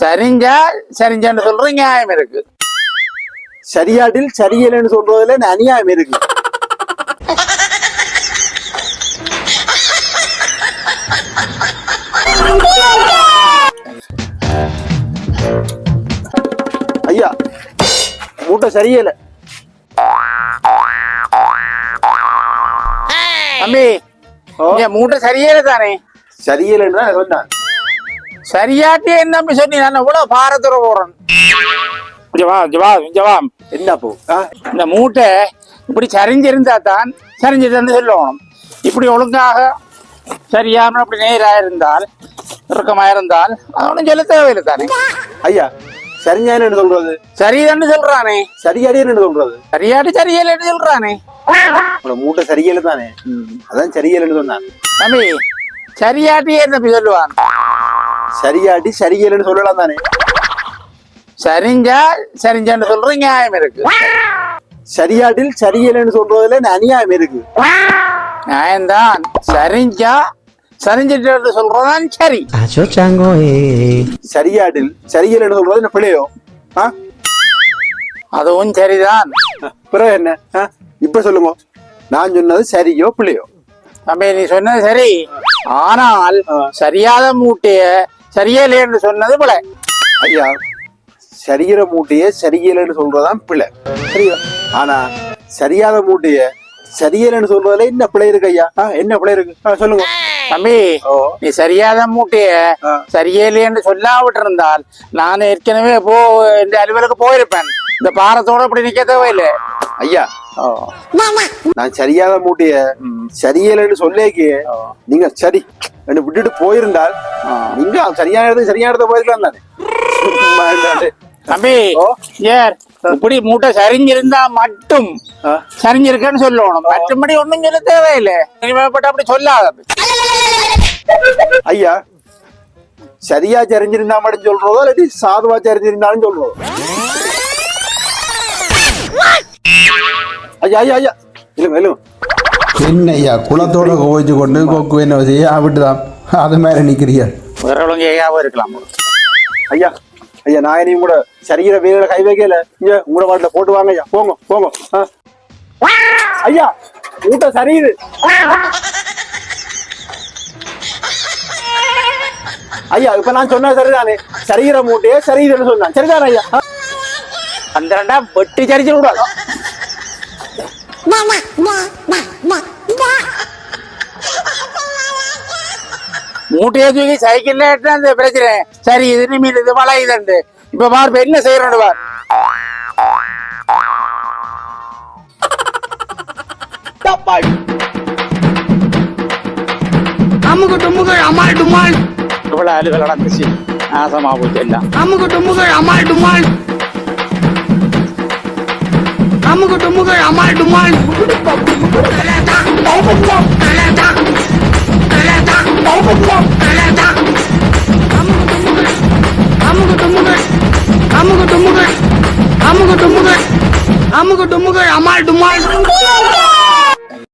சரிஞ்சா சரிஞ்சான்னு சொல்ற நியாயம் இருக்கு. சரியாட்டில் சரியலைன்னு சொல்றதுல அநியாயம் இருக்கு. ஐயா மூட்டை சரியில்லை. தம்பி மூட்டை சரியே தானே சரியில்லைன்னு தான் சொன்னான். சரியாட்டி என்ன சொன்னி? நான் எவ்வளவு பாரத்துற போறேன். இங்க வா இங்க வா இங்க வா என்ன போ? இந்த மூட்டை இப்படி சரிஞ்சிருந்தா தான் சரிஞ்சிருந்து சொல்லணும். இப்படி ஒழுங்காக சரியாம அப்படி நேராக இருந்தால் இறுக்கமா இருந்தால் அது ஒன்றும் சொல்ல தேவையில்லை தானே. ஐயா சரிஞானு சொல்றது? சரிதான்னு சொல்றானே. சரியாடின்னு சொல்றது? சரியாட்டி சரியில்லைன்னு சொல்றானே. உங்களோட மூட்டை சரியில்லை தானே? அதான் சரியில்லைன்னு சொன்னான் தம்பி சரியாட்டி என்ன சொல்லுவான்? சரியாட்டி சரியில்லைன்னு சொல்லலாம் தானே? சரிஞ்சா சரிஞ்சான்னு சொல்ற நியாயம் இருக்கு. சரியாட்டில் சரியில்லைன்னு சொல்றதுல அநியாயம் இருக்கு? நியாயம்தான். சரிஞ்சா சரிஞ்சிட்டு சொல்றதான் சரி. சரியாட்டில் சரியில்லைன்னு சொல்றது பிள்ளையோ ஆ? அதுவும் சரிதான். பிறகு என்ன? இப்ப சொல்லுங்க. நான் சொன்னது சரியோ பிள்ளையோ தம்பி நீ சொன்னது சரி. ஆனால். சரியாத மூட்டைய சரியே இல்லைன்னு சொன்னது போல ஐயா சரிகிற மூட்டைய சரியில்லைன்னு சொல்றதுதான் பிள்ளை சரியா ஆனா சரியாத மூட்டைய சரியில்லைன்னு சொல்றதுல என்ன பிள்ளை இருக்கு ஐயா? என்ன பிள்ளை இருக்கு? சொல்லுங்க. தம்பி நீ சரியாத மூட்டைய ஆ. சரியே இல்லைன்னு சொல்லாவிட்டு இருந்தால் நான் ஏற்கனவே போ இந்த அலுவலுக்கு போயிருப்பேன். இந்த பாரத்தோட இப்படி நிக்க தேவையில்லை. ஐயா. நான் சரியாத மூட்டைய. சரியில்லைன்னு சொல்லேக்கு. நீங்க சரி என்ன விட்டுட்டு போயிருந்தால் ஆ. நீங்க சரியான இடத்துக்கு சரியான இடத்த போயிருக்கலாம் தானே. தம்பி. ஏர் இப்படி மூட்டை சரிஞ்சிருந்தா மட்டும். சரிஞ்சிருக்கேன்னு சொல்லணும் மற்றபடி ஒண்ணும் சொல்ல தேவையில்லை இனிமேப்பட்டு அப்படி சொல்லாத ஐயா சரியா சரிஞ்சிருந்தா மட்டும் சொல்றதோ இல்லாட்டி சாதுவா சரிஞ்சிருந்தாலும் சொல்றதோ ஐயா ஐயா ஐயா இல்லைங்க இல்லைங்க என்னய்யா குளத்தோட கோவிச்சு கொண்டு கொக்கு என்ன செய்ய விட்டுதான் அது மேல நிக்கிறியா? வேற ஒழுங்கு ஏகாவும் இருக்கலாம். ஐயா ஐயா நான் இனியும் கூட சரிகிற வேலை கை வைக்கல. இங்க உங்களோட வாட்டில போட்டு வாங்க ஐயா. போங்க போங்க. ஐயா மூட்டை சரியுது. ஐயா இப்ப நான் சொன்னது சரிதானே? சரிகிற மூட்டையே சரியுதுன்னு சொன்னான். சரிதானே ஐயா? அந்த ரெண்டா வெட்டி சரிச்சு விடாது மூட்டையை தூக்கி சைக்கிள்ல எடுத்து அந்த பிரச்சனை. சரி இது நிமிடம் இது வளையுதுண்டு இப்ப பார் இப்ப என்ன செய்யறோம் பார். அமுகு டுமுகள் அமால் டுமால் இவ்வளவு அலுவல் நடந்துச்சு. நாசமா போச்சு எல்லாம். அமுகு டுமுகள் அமால் டுமால் அமுகு டுமுகள் அமால் டுமால் அமுகு டுமுகள் அம்மாள் டுமாள்